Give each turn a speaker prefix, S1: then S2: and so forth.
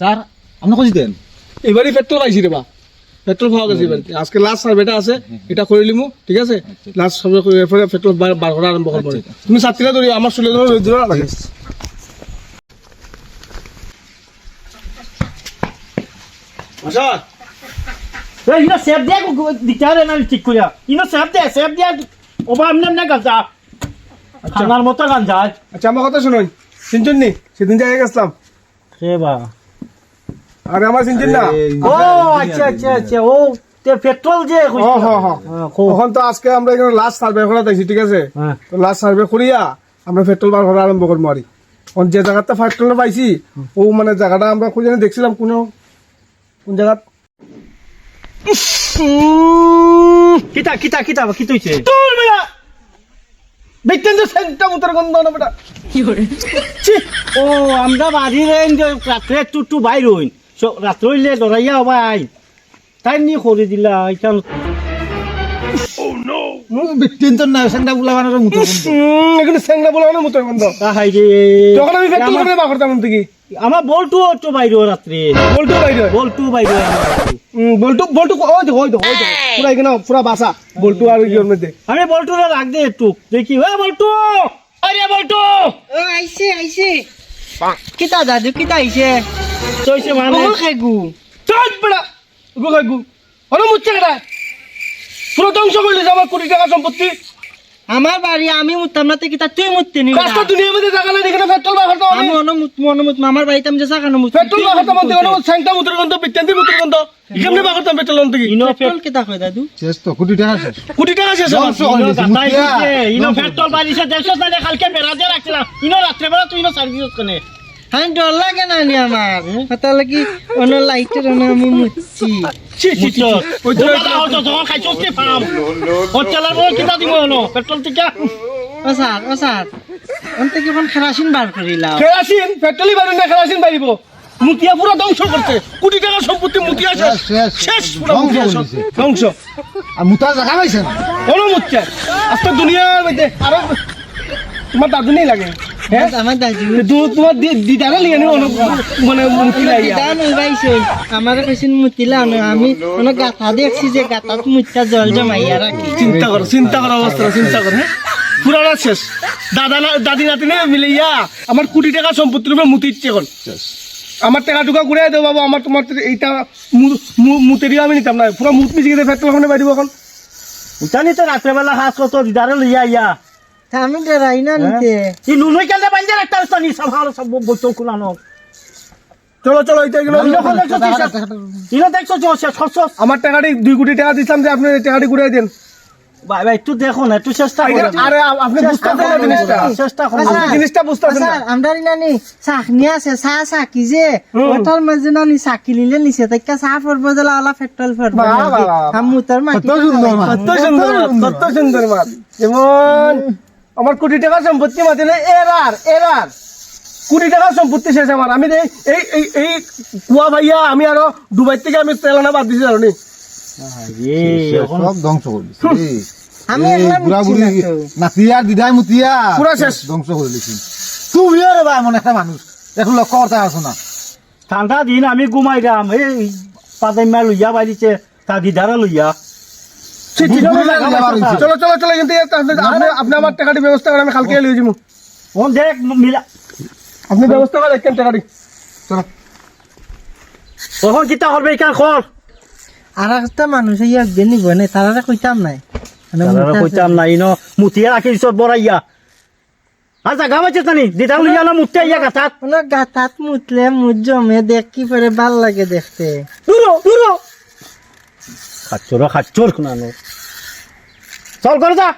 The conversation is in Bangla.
S1: স্যার আপনি কইছি দেন
S2: এবারই পেট্রোল পাইছি রে বা। পেট্রোল পাওয়া গেছে এবার আজকে লাস্ট সার্ভেটা আছে এটা করে লিমু ঠিক আছে? লাস্ট সার্ভে করে এরপরে পেট্রোল বার করা আরম্ভ করব।
S1: আচ্ছা, আচ্ছা।
S2: তুমি ছাত্রীরা ধরি আমার চলে ধরো রোদ ধরো লাগে আচ্ছা
S3: এই ইনো সেফ দিয়া দিকারে না ঠিক করিয়া ইনো সেফ দিয়া সেফ দিয়া ওবা আমনে আমনে গাঞ্জা খানার মতো গাঞ্জা
S2: আচ্ছা আমার কথা শুনুন। চিনচুন নি? সেদিন যাই গেছিলাম।
S3: সে বা।
S2: আরে আমার চিনচুন না।
S3: ও আচ্ছা আচ্ছা আচ্ছা। ও তে পেট্রোল যে কো
S2: তখন তো আজকে আমরা এখানে লাস্ট সার্ভে করা দেখছি ঠিক আছে?
S3: হ্যাঁ।
S2: তো লাস্ট সার্ভে করিয়া আমরা পেট্রোল বার করা আরম্ভ করব আরি কোন যে জায়গাতে পেট্রোল পাইছি ও মানে জায়গাটা আমরা খুঁজে দেখছিলাম কোন কোন জায়গা
S3: কিতা কিতা কিতা কি তুইছে
S2: তোর বেটা! তো সেন্টটা মুতর গন্ধ না বেটা।
S3: ও আমরা বাড়ি রেন যে রাত্রে একটু একটু বাইর হইন। রাত্রে হইলে ডরাইয়া হবাই আই তাই নি করে দিলা
S2: এখানে
S3: আমার বলটু একটু বাইর রাত্রে
S2: বল্টু বাইরে
S3: বলটু বাইর
S2: উম, বল্টু বল্টু ওই দেখো ওই দেখো ওই পুরা এখানে পুরা বাসা বল্টু আর ওই মধ্যে
S3: আমি বলটুরে রাখ দে একটু দেখি এ বলটু! আরে বলটু!
S4: ও আইছে আইছে কিতা দাদু কিতা আইছে
S3: চইছে মানে
S4: বহু খাইগু
S2: চল বেটা গো গো আরে মুচ্ছে কেটা পুরো ধ্বংস করলি আমার কোটি টাকা সম্পত্তি
S4: আমার বাড়ি আমি মুততাম না তো কিতা তুই মুততে নি?
S2: কাজটা দুনিয়ার মধ্যে জায়গা নাই এখানে পেট্রোল বা করতাম
S4: আমি অন মুত অন মুত আমার বাড়িতে আমি যে সাকানো মুত
S2: পেট্রোল বা করতাম আমি কোনো সেংটা মুতর গন্ধ বিত্তান্তি মুতর গন্ধ। এখানে বা করতাম পেট্রোল থেকে?
S3: ইনো
S4: পেট্রোল কিতা কয় দাদু?
S1: শেষ তো কোটি টাকা শেষ।
S2: কোটি টাকা শেষ আমার
S3: ইনো। পেট্রোল বাড়িছে দেখছস না যে কালকে বেড়াতে রাখছিলাম। ইনো রাত্রে বেলা তুই ইনো সার্ভিস কোনে
S4: হ্যাঁ ডর লাগে না নি আমার? কথা লাগি অন লাইটের অন আমি মুতছি
S2: ছি ছি ছি ওই তো
S3: তো তো তো খাইছস নি ও চালার বল কিটা দিব হলো? পেট্রোল থেকে
S4: ও স্যার ও স্যার। অন্তে কি কোন খেরাসিন বার করিলাম
S2: কেরাসিন? পেট্রোলই বাড়ি না কেরাসিন বাড়িব। মুতিয়া পুরো ধ্বংস করতে কোটি টাকা সম্পত্তি মুতিয়া শেষ।
S1: শেষ।
S2: পুরো
S1: ধ্বংস
S2: মুতিয়া
S1: আর মুতার জায়গা পাইছেন
S2: কোনো মুচ্ছে আজকে দুনিয়ার মধ্যে আরও তোমার দাদু নেই লাগে? হ্যাঁ? মানে
S4: কইছেন আমি গাথা দেখছি যে গাথাত মুতটা জল জমাইয়া রাখি।
S2: চিন্তা করো চিন্তা করো অবস্থা চিন্তা করো হ্যাঁ? পুরাটা শেষ। দাদা না- দাদি নাতি নে মিলে ইয়া আমার কোটি টাকা সম্পত্তির উপরে মুতি ইচ্ছে এখন। আমার টাকা টুকা ঘুরে দেবো বাবু আমার তোমার এইটা মু- মু- মুতে দিয়ে আমি নিতাম না। পুরো মুত মিশিয়ে দিয়ে পেট্রোল বাইরে এখন।
S3: জানি তো রাত্রে বেলা হাস কত দিদারে লইয়া ইয়া
S4: আমি ডরাই না নিতে।
S3: ই নুনুই কেন বাইন্দে রাখতে নি সব হালো সব বইতো কুলানো
S2: চলো চলো এইটা এগুলো
S3: ইনো দেখছ শেষ করছস
S2: আমার টাকাটি দুই কোটি টাকা দিছিলাম যে আপনি টাকাটি দেন।
S3: ভাই ভাই একটু দেখো না একটু চেষ্টা করো।
S2: আরে আপনি বুঝতে পারেন না জিনিসটা।
S3: চেষ্টা করো।
S2: জিনিসটা বুঝতে পারছেন না।
S4: স্যার আমরা নানি আছে চাহ চাকি যে? ওটার মাঝে নানি চাকি লিলে নিছে তাইকা চাহ পড়ব দিলা ওলা পেট্রোল পড়ব। আমি মুতার মাটি
S1: কত সুন্দর
S2: কত সুন্দর কত সুন্দর যেমন আমার কোটি টাকা সম্পত্তি না এরার এরার। কোটি টাকা সম্পত্তি শেষ আমার। আমি এই এই এই কুয়া ভাইয়া আমি আরও দুবাই থেকে আমি তেলানা বাদ দিছি জানি
S1: সব ধ্বংস
S4: আমি।
S1: নাতিয়া দিদাই মুতিয়া
S2: পুরা শেষ।
S1: ধ্বংস করে দিছি। তুমিও রে এমন একটা মানুষ। এখন লক্ষ্য করতে আসো না।
S3: ঠান্ডা দিন আমি ঘুমাইলাম এই পাদাইমা লইয়া বাইরিছে তা দিদারা লইয়া।
S2: চলো, চলো, চলো কিন্তু আপনি আপনি- আমার টাকাটি ব্যবস্থা করেন আমি কালকে লিয়ে যাব।
S3: ও দেখ মিলা
S2: আপনি ব্যবস্থা করেন কেন টাকাটি।
S1: চলো।
S3: তখন কিতা করবে এখান কর।
S4: আর একটা মানুষ এই একদিন নিব তারা কইতাম নাই। মানে
S3: তারা কইতাম না ইনো মুতিয়া রাখি দিছত বড়াইয়া। আচ্ছা গামাইছে তানি দিদা লইয়া না মুতিয়া ইয়া গাথাত
S4: কোনো গাথাত মুতলে মুত জমে দেখ কি করে ভালো লাগে দেখতে।
S3: দূরো দূরো। খাচ্চর চল করে যা